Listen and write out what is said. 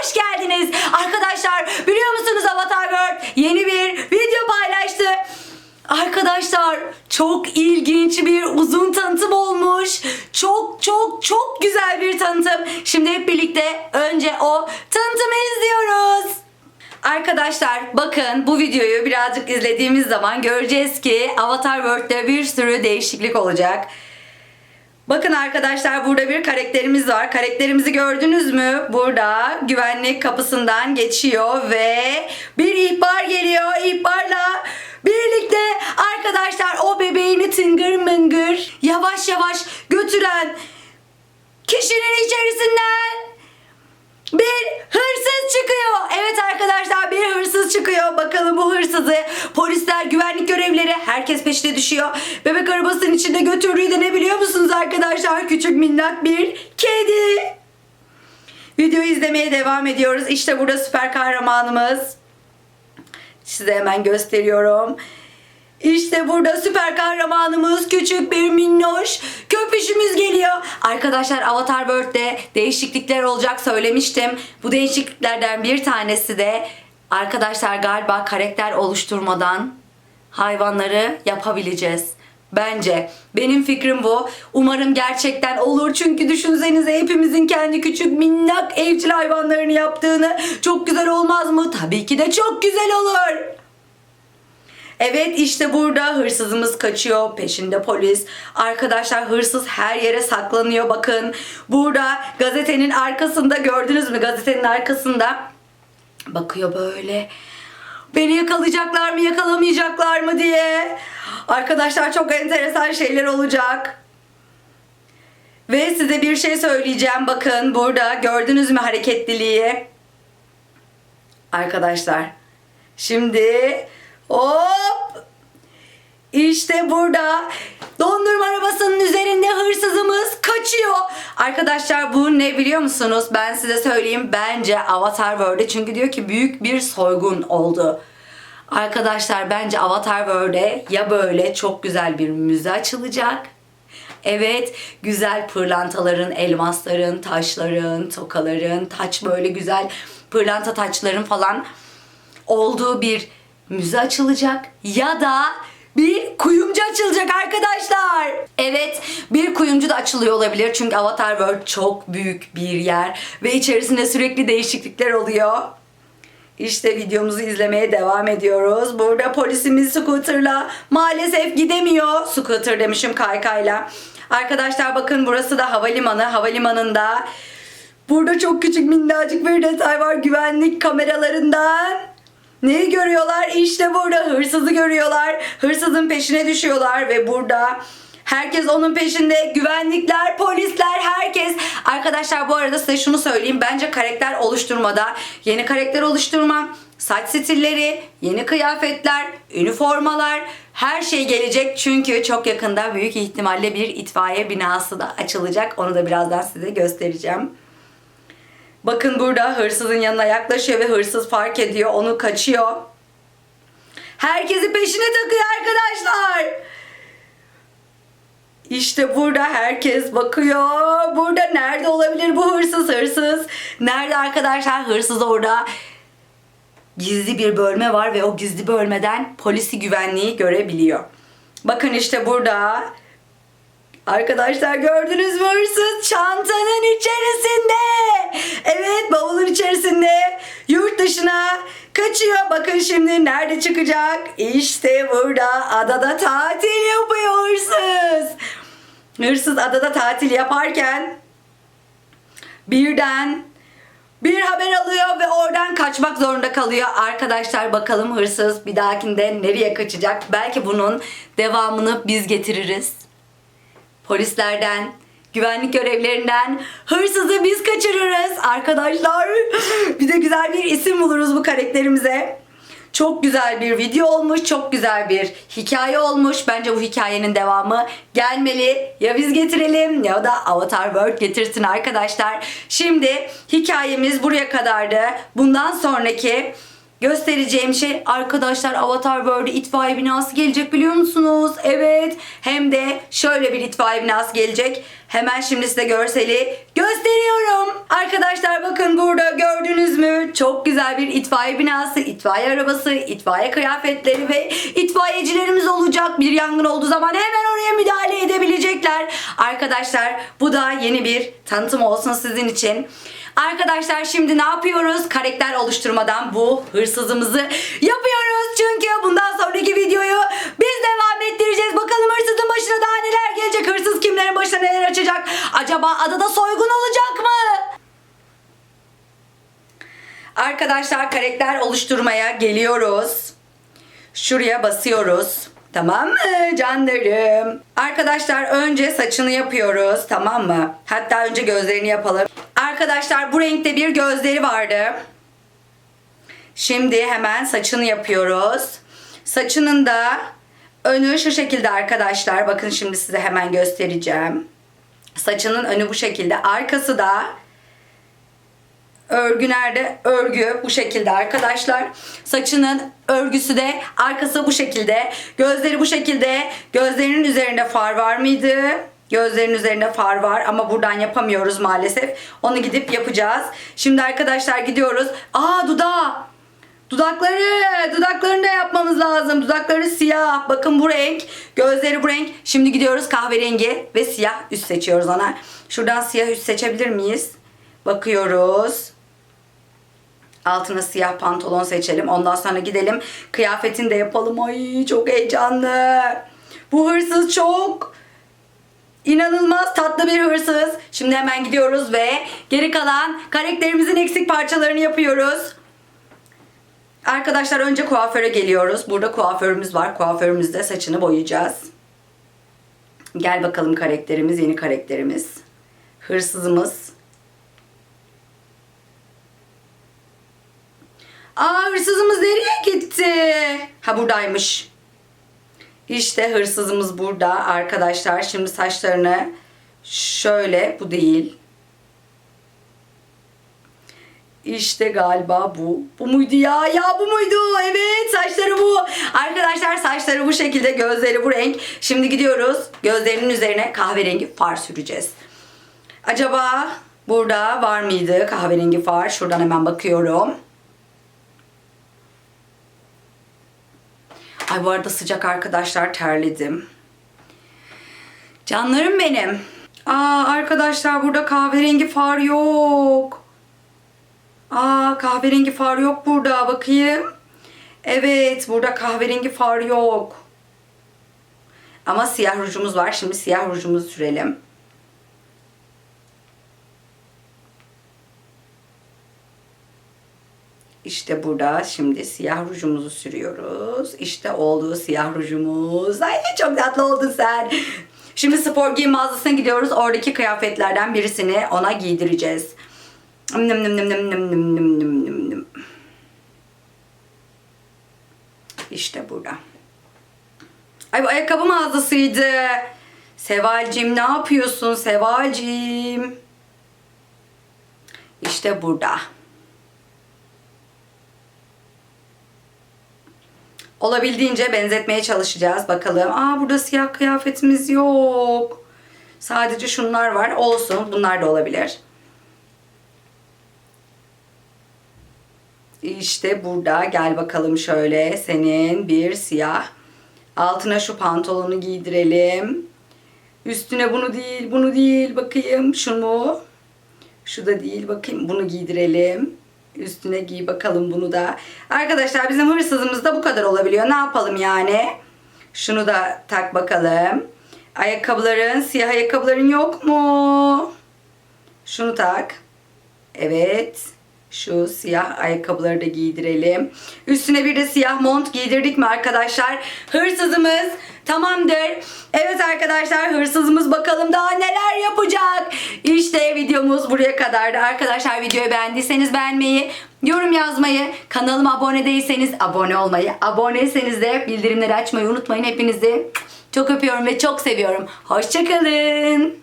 hoş geldiniz. Arkadaşlar biliyor musunuz Avatar World yeni bir video paylaştı. Arkadaşlar çok ilginç bir uzun tanıtım olmuş. Çok çok çok güzel bir tanıtım. Şimdi hep birlikte önce o tanıtımı izliyoruz. Arkadaşlar bakın bu videoyu birazcık izlediğimiz zaman göreceğiz ki Avatar World'de bir sürü değişiklik olacak. Bakın arkadaşlar burada bir karakterimiz var. Karakterimizi gördünüz mü? Burada güvenlik kapısından geçiyor ve bir ihbar geliyor. İhbarla birlikte arkadaşlar o bebeğini tıngır mıngır yavaş yavaş götüren kişinin içerisinden bir hırsız çıkıyor. Evet arkadaşlar bir hırsız çıkıyor. Bakalım bu hırsızı polisler, güvenlik görevlileri herkes peşine düşüyor. Bebek arabasının içinde götürdüğü de ne biliyor musunuz arkadaşlar? Küçük minnak bir kedi. Videoyu izlemeye devam ediyoruz. İşte burada süper kahramanımız. Size hemen gösteriyorum. İşte burada süper kahramanımız küçük bir minnoş köpüşümüz geliyor. Arkadaşlar Avatar World'de değişiklikler olacak söylemiştim. Bu değişikliklerden bir tanesi de arkadaşlar galiba karakter oluşturmadan hayvanları yapabileceğiz. Bence. Benim fikrim bu. Umarım gerçekten olur. Çünkü düşünsenize hepimizin kendi küçük minnak evcil hayvanlarını yaptığını çok güzel olmaz mı? Tabii ki de çok güzel olur. Evet işte burada hırsızımız kaçıyor. Peşinde polis. Arkadaşlar hırsız her yere saklanıyor. Bakın burada gazetenin arkasında gördünüz mü? Gazetenin arkasında bakıyor böyle. Beni yakalayacaklar mı yakalamayacaklar mı diye. Arkadaşlar çok enteresan şeyler olacak. Ve size bir şey söyleyeceğim. Bakın burada gördünüz mü hareketliliği? Arkadaşlar şimdi hop işte burada dondurma arabasının üzerinde hırsızımız kaçıyor. Arkadaşlar bu ne biliyor musunuz? Ben size söyleyeyim. Bence Avatar World'e çünkü diyor ki büyük bir soygun oldu. Arkadaşlar bence Avatar World'e ya böyle çok güzel bir müze açılacak. Evet, güzel pırlantaların, elmasların, taşların, tokaların, taç böyle güzel pırlanta taçların falan olduğu bir müze açılacak ya da bir kuyumcu açılacak arkadaşlar. Evet bir kuyumcu da açılıyor olabilir çünkü Avatar World çok büyük bir yer ve içerisinde sürekli değişiklikler oluyor. İşte videomuzu izlemeye devam ediyoruz. Burada polisimiz scooterla maalesef gidemiyor. Scooter demişim kaykayla. Arkadaşlar bakın burası da havalimanı. Havalimanında burada çok küçük minnacık bir detay var güvenlik kameralarından. Neyi görüyorlar? İşte burada hırsızı görüyorlar. Hırsızın peşine düşüyorlar ve burada herkes onun peşinde. Güvenlikler, polisler, herkes. Arkadaşlar bu arada size şunu söyleyeyim. Bence karakter oluşturmada yeni karakter oluşturma, saç stilleri, yeni kıyafetler, üniformalar her şey gelecek. Çünkü çok yakında büyük ihtimalle bir itfaiye binası da açılacak. Onu da birazdan size göstereceğim. Bakın burada hırsızın yanına yaklaşıyor ve hırsız fark ediyor. Onu kaçıyor. Herkesi peşine takıyor arkadaşlar. İşte burada herkes bakıyor. Burada nerede olabilir bu hırsız hırsız? Nerede arkadaşlar hırsız orada? Gizli bir bölme var ve o gizli bölmeden polisi güvenliği görebiliyor. Bakın işte burada Arkadaşlar gördünüz mü hırsız çantanın içerisinde. Evet bavulun içerisinde yurt dışına kaçıyor. Bakın şimdi nerede çıkacak? İşte burada adada tatil yapıyor hırsız. Hırsız adada tatil yaparken birden bir haber alıyor ve oradan kaçmak zorunda kalıyor. Arkadaşlar bakalım hırsız bir dahakinde nereye kaçacak? Belki bunun devamını biz getiririz polislerden, güvenlik görevlerinden hırsızı biz kaçırırız arkadaşlar. Bir de güzel bir isim buluruz bu karakterimize. Çok güzel bir video olmuş, çok güzel bir hikaye olmuş. Bence bu hikayenin devamı gelmeli. Ya biz getirelim ya da Avatar World getirsin arkadaşlar. Şimdi hikayemiz buraya kadardı. Bundan sonraki Göstereceğim şey arkadaşlar Avatar World'e itfaiye binası gelecek biliyor musunuz? Evet. Hem de şöyle bir itfaiye binası gelecek. Hemen şimdi size görseli gösteriyorum. Arkadaşlar bakın burada gördünüz mü? Çok güzel bir itfaiye binası, itfaiye arabası, itfaiye kıyafetleri ve itfaiyecilerimiz olacak. Bir yangın olduğu zaman hemen oraya müdahale edebilecekler. Arkadaşlar bu da yeni bir tanıtım olsun sizin için. Arkadaşlar şimdi ne yapıyoruz? Karakter oluşturmadan bu hırsızımızı yapıyoruz. Çünkü bundan sonraki videoyu biz devam ettireceğiz. Bakalım hırsızın başına daha neler gelecek? Hırsız kimlerin başına neler açacak? Acaba adada soygun olacak mı? Arkadaşlar karakter oluşturmaya geliyoruz. Şuraya basıyoruz. Tamam mı canlarım? Arkadaşlar önce saçını yapıyoruz tamam mı? Hatta önce gözlerini yapalım. Arkadaşlar bu renkte bir gözleri vardı. Şimdi hemen saçını yapıyoruz. Saçının da önü şu şekilde arkadaşlar. Bakın şimdi size hemen göstereceğim. Saçının önü bu şekilde. Arkası da Örgü nerede? Örgü bu şekilde arkadaşlar. Saçının örgüsü de arkası bu şekilde. Gözleri bu şekilde. Gözlerinin üzerinde far var mıydı? Gözlerin üzerinde far var ama buradan yapamıyoruz maalesef. Onu gidip yapacağız. Şimdi arkadaşlar gidiyoruz. Aa dudağı. Dudakları, dudaklarını da yapmamız lazım. Dudakları siyah. Bakın bu renk. Gözleri bu renk. Şimdi gidiyoruz kahverengi ve siyah üst seçiyoruz ona. Şuradan siyah üst seçebilir miyiz? Bakıyoruz. Altına siyah pantolon seçelim. Ondan sonra gidelim kıyafetini de yapalım. Ay çok heyecanlı. Bu hırsız çok inanılmaz tatlı bir hırsız. Şimdi hemen gidiyoruz ve geri kalan karakterimizin eksik parçalarını yapıyoruz. Arkadaşlar önce kuaföre geliyoruz. Burada kuaförümüz var. Kuaförümüzde saçını boyayacağız. Gel bakalım karakterimiz, yeni karakterimiz. Hırsızımız. Aa hırsızımız nereye gitti? Ha buradaymış. İşte hırsızımız burada arkadaşlar. Şimdi saçlarını şöyle bu değil. İşte galiba bu. Bu muydu ya? Ya bu muydu? Evet saçları bu. Arkadaşlar saçları bu şekilde gözleri bu renk. Şimdi gidiyoruz. Gözlerinin üzerine kahverengi far süreceğiz. Acaba burada var mıydı kahverengi far? Şuradan hemen bakıyorum. Ay bu arada sıcak arkadaşlar terledim. Canlarım benim. Aa arkadaşlar burada kahverengi far yok. Aa kahverengi far yok burada bakayım. Evet burada kahverengi far yok. Ama siyah rujumuz var. Şimdi siyah rujumuzu sürelim. İşte burada şimdi siyah rujumuzu sürüyoruz. İşte oldu siyah rujumuz. Ay çok tatlı oldun sen. Şimdi spor giyim mağazasına gidiyoruz. Oradaki kıyafetlerden birisini ona giydireceğiz. Nım nım nım nım nım nım nım nım nım nım. İşte burada. Ay bu ayakkabı mağazasıydı. Sevalcim ne yapıyorsun Sevalcim? İşte burada. Olabildiğince benzetmeye çalışacağız bakalım. Aa burada siyah kıyafetimiz yok. Sadece şunlar var. Olsun. Bunlar da olabilir. İşte burada gel bakalım şöyle senin bir siyah. Altına şu pantolonu giydirelim. Üstüne bunu değil, bunu değil bakayım şunu. Şu da değil bakayım bunu giydirelim. Üstüne giy bakalım bunu da. Arkadaşlar bizim hırsızımız da bu kadar olabiliyor. Ne yapalım yani? Şunu da tak bakalım. Ayakkabıların, siyah ayakkabıların yok mu? Şunu tak. Evet. Şu siyah ayakkabıları da giydirelim. Üstüne bir de siyah mont giydirdik mi arkadaşlar? Hırsızımız tamamdır. Evet arkadaşlar hırsızımız bakalım daha neler yapacak. İşte videomuz buraya kadardı. Arkadaşlar videoyu beğendiyseniz beğenmeyi, yorum yazmayı, kanalıma abone değilseniz abone olmayı, aboneyseniz de bildirimleri açmayı unutmayın. Hepinizi çok öpüyorum ve çok seviyorum. Hoşçakalın.